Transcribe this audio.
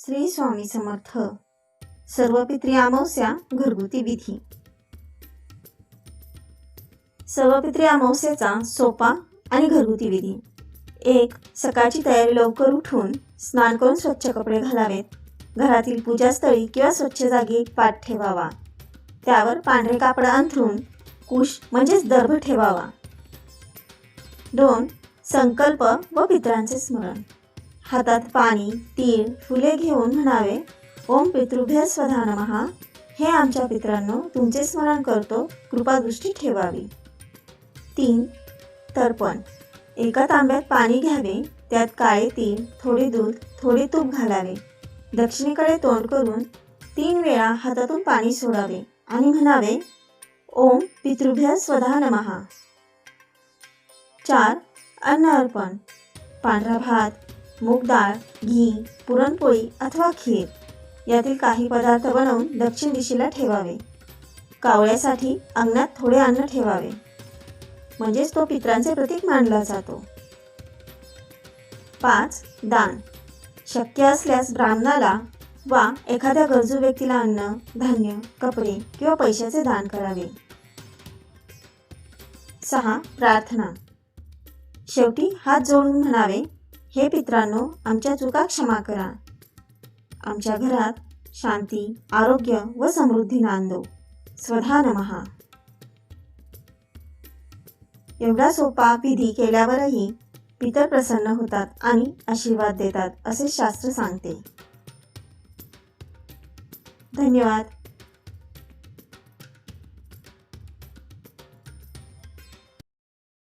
श्री स्वामी समर्थ. सर्व पित्री अमावस्या घरगुती विधी. सर्व पित्री अमावस्येचा सोपा आणि घरगुती विधी. एक सकाळची तयारी लवकर उठून स्नान करून स्वच्छ कपडे घालावेत. घरातील पूजास्थळी किंवा स्वच्छ जागी एक पाट ठेवावा. त्यावर पांढरे कापड अंथरून कुश म्हणजेच दर्भ ठेवावा. दोन संकल्प व पितरांचे स्मरण. हातात पाणी तीळ फुले घेऊन म्हणावे ओम पितृभ्य स्वधा नमः हे आमच्या पित्रांनो तुमचे स्मरण करतो कृपादृष्टी ठेवावी. तीन तर्पण. एका तांब्यात पाणी घ्यावे त्यात काळे तीळ थोडे दूध थोडे तूप घालावे. दक्षिणेकडे तोंड करून तीन वेळा हातातून पाणी सोडावे आणि म्हणावे ओम पितृभ्य स्वधा नमहा. चार अन्न अर्पण. पांढरा भात मूग डाळ घी पुरणपोळी अथवा खीर. यातील काही पदार्थ बनवून दक्षिण दिशेला ठेवावे. कावळ्यासाठी अंगणात थोडे अन्न ठेवावे. म्हणजेच तो पित्रांचे प्रतीक मानला जातो. पाच दान. शक्य असल्यास ब्राह्मणाला वा एखाद्या गरजू व्यक्तीला अन्न धान्य कपडे किंवा पैशाचे दान करावे. सहा प्रार्थना. शेवटी हात जोडून म्हणावे हे पित्रांनो आमच्या चुका क्षमा करा. आमच्या घरात शांती आरोग्य व समृद्धी नांदो. स्वधा नमहा एवढा सोपा विधी केल्यावरही पितर प्रसन्न होतात आणि आशीर्वाद देतात असे शास्त्र सांगते. धन्यवाद.